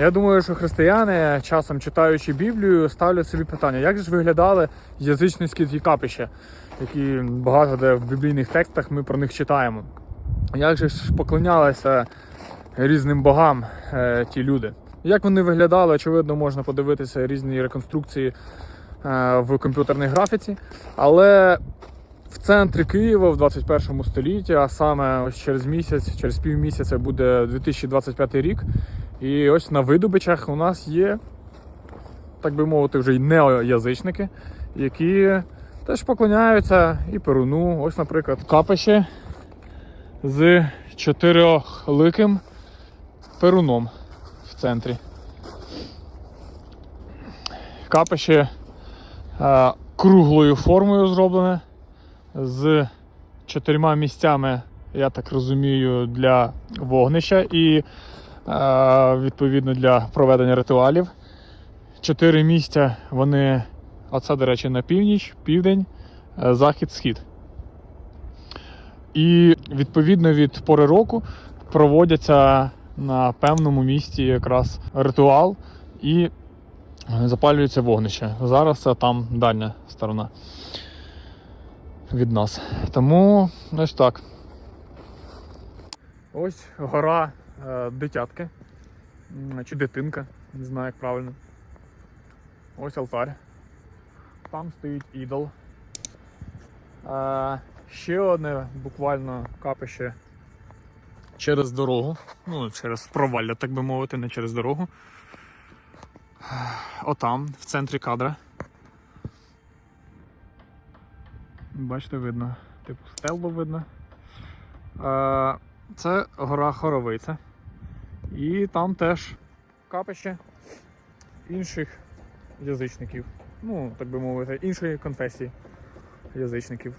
Я думаю, що християни, часом читаючи Біблію, ставлять собі питання, як ж виглядали язичницькі ті капища, які багато де в біблійних текстах ми про них читаємо. Як же ж поклонялися різним богам е, ті люди? Як вони виглядали, очевидно, можна подивитися різні реконструкції е, в комп'ютерній графіці. Але в центрі Києва в 21 столітті, а саме ось через місяць, через півмісяця буде 2025 рік. І ось на видобичах у нас є, так би мовити, вже й неоязичники, які теж поклоняються і Перуну. Ось, наприклад, капище з чотирьохликим перуном в центрі. Капище е, круглою формою зроблене з чотирма місцями, я так розумію, для вогнища і е, відповідно для проведення ритуалів. Чотири місця вони, оце, до речі, на північ, південь, е, захід, схід. І відповідно від пори року проводяться на певному місці якраз ритуал і запалюється вогнище. Зараз це там дальня сторона від нас. Тому ось так. Ось гора е, дитятки. Чи дитинка, не знаю як правильно. Ось алтар. Там стоїть ідол. Е, ще одне буквально капище через дорогу. Ну, через провалля, так би мовити, не через дорогу. Отам, в центрі кадра. Бачите, видно, типу стелбу видно. Це гора Хоровиця. І там теж капище інших язичників. Ну, так би мовити, іншої конфесії язичників.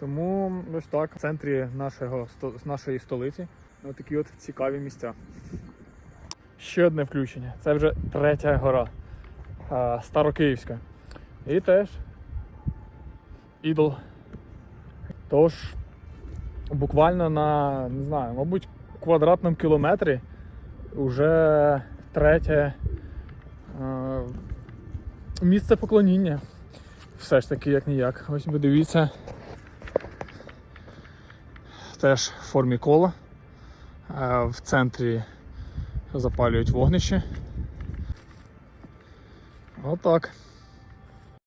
Тому ось так, в центрі нашого, нашої столиці ось такі от цікаві місця. Ще одне включення. Це вже третя гора. Старокиївська. І теж ідол. Тож, буквально на, не знаю, мабуть, квадратному кілометрі вже третє е, місце поклоніння. Все ж таки, як ніяк. Ось ви дивіться. Теж в формі кола. Е, В центрі запалюють вогнище. Отак.